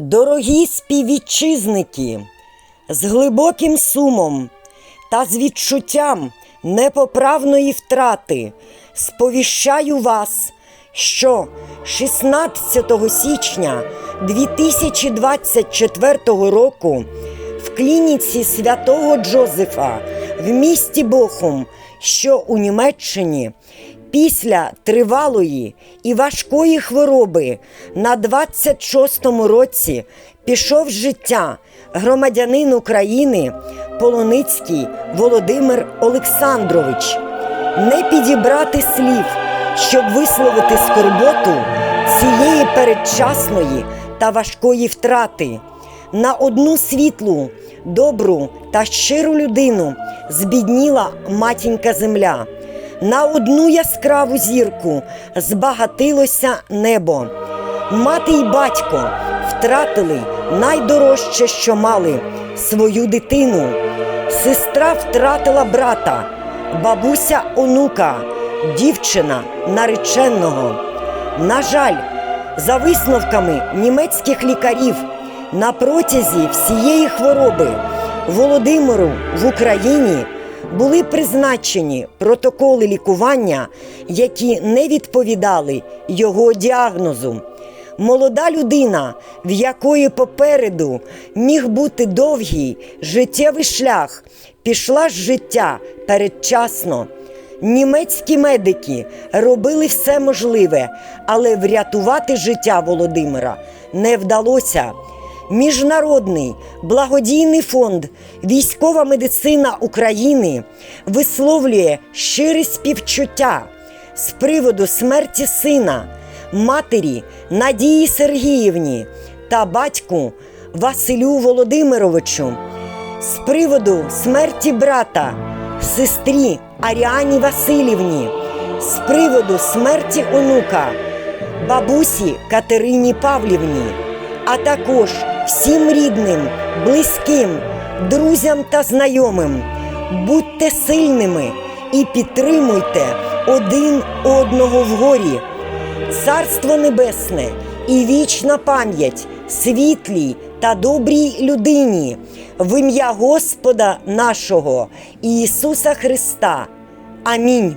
Дорогі співвітчизники, з глибоким сумом та з відчуттям непоправної втрати сповіщаю вас, що 16 січня 2024 року в клініці святого Джозефа в місті Бохум, що у Німеччині, Після тривалої і важкої хвороби на 26-му році пішов життя громадянин України Полоницький Володимир Олександрович. Не підібрати слів, щоб висловити скорботу цієї передчасної та важкої втрати. На одну світлу, добру та щиру людину збідніла матінка земля. На одну яскраву зірку збагатилося небо. Мати й батько втратили найдорожче, що мали свою дитину. Сестра втратила брата, бабуся онука, дівчина нареченого. На жаль, за висновками німецьких лікарів, на протязі всієї хвороби Володимиру в Україні були призначені протоколи лікування, які не відповідали його діагнозу. Молода людина, в якої попереду міг бути довгий життєвий шлях, пішла з життя передчасно. Німецькі медики робили все можливе, але врятувати життя Володимира не вдалося. Міжнародний благодійний фонд Військова медицина України висловлює щире співчуття з приводу смерті сина, матері Надії Сергіївні та батьку Василю Володимировичу, з приводу смерті брата, сестрі Аріані Васильівні, з приводу смерті онука, бабусі Катерині Павлівні а також всім рідним, близьким, друзям та знайомим. Будьте сильними і підтримуйте один одного в горі. Царство Небесне і вічна пам'ять світлій та добрій людині в ім'я Господа нашого Ісуса Христа. Амінь.